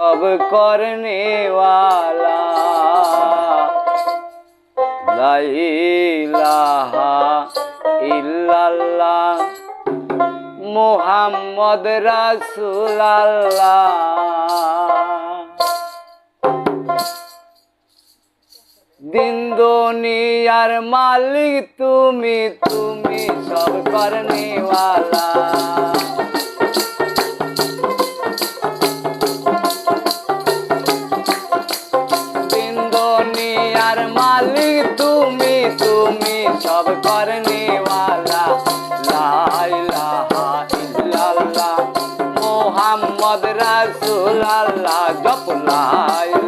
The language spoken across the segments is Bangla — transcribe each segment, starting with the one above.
সব করনে वाला লা ইলাহা ইল্লাল্লাহ মোহাম্মদ রাসূলুল্লাহ দিন দুনিয়ার মালিক তুমি তুমি সব করনেওয়ালা রাসূলুল্লাহ জপ লা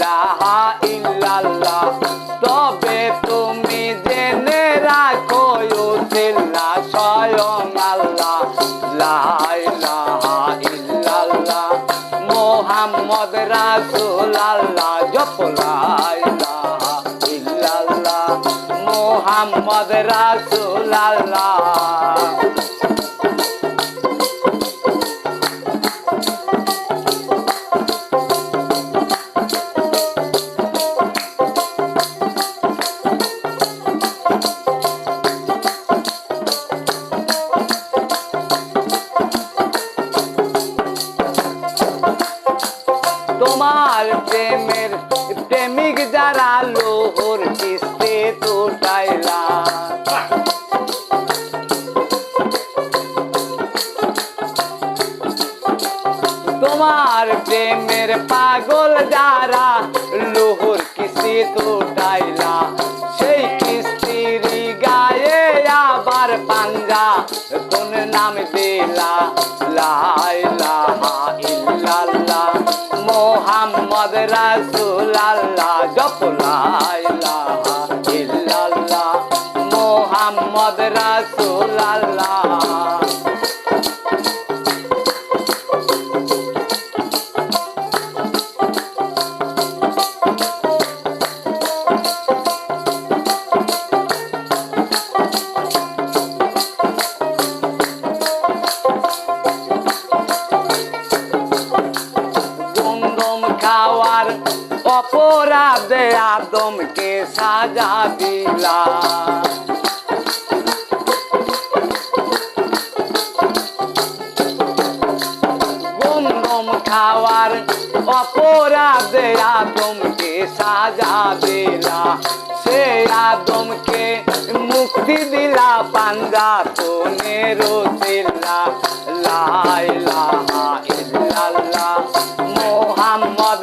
লা ইলাহা ইল্লাল্লাহ। তবে তুমি জেনে রাখো ইউসিল্লা স্বয়ং আল্লাহ। লা ইলাহা ইল্লাল্লাহ, মোহাম্মদ রাসূল আল্লাহ জপ লা ইলাহা ইল্লাল্লাহ, মোহাম্মদ রাসূল আল্লাহ তোমার প্রেমের প্রেমিক যারা লোহর কিস্তে তোটাইলা। তোমার প্রেমের পাগল যারা লোহর কিস্তি তোটাইলা, সেই কিস্তির গায়ে আবার পাঞ্জা কোন নাম দিলা লাইলাহা মোহাম্মদ রাসূলুল্লাহ জপ লাইলাহা অপরাধে আদমকে সাজা দিলা। গন্ধম খাওয়ার অপরাধে আদমকে সাজা দিলা। সে আদমকে মুক্তি দিলা, পাঞ্জা তো নেরোতিল্লা লাইলাহা ইল্লাল্লাহ, মোহাম্মদ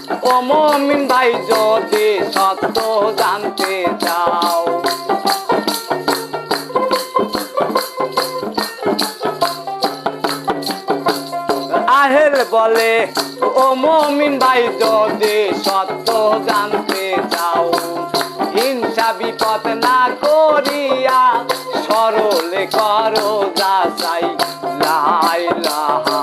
মমিন ভাই, যদি সত্য জানতে চাও। আহেল বলে, ও মমিন ভাই, যদি সত্য জানতে চাও, হিংসা বিপদ না করিয়া সরলে করো যাচাই। লাইলাহা ইল্লাল্লাহ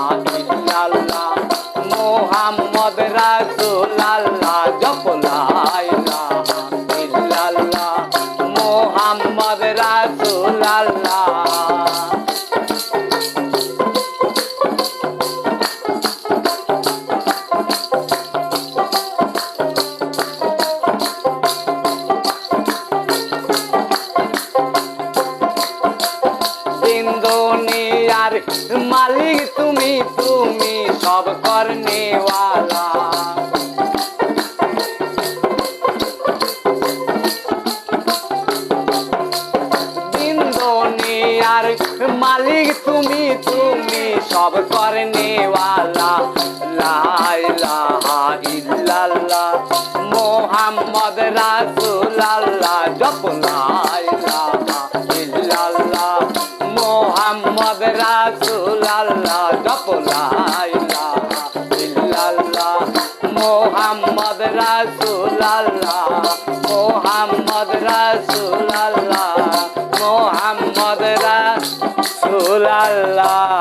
হবে রাসুল আল্লাহ আর মালিক তুমি তুমি সব করনেওয়ালা করনে वाला লা ইলাহা ইল্লাল্লাহ, মোহাম্মদ রাসূলুল্লাহ, জপ লা ইলাহা ইল্লাল্লাহ, মোহাম্মদ রাসূলুল্লাহ, জপ লা ইলাহা ইল্লাল্লাহ, মোহাম্মদ রাসূলুল্লাহ মোহাম্মদ রাসূলুল্লাহ। রসুল্লাহ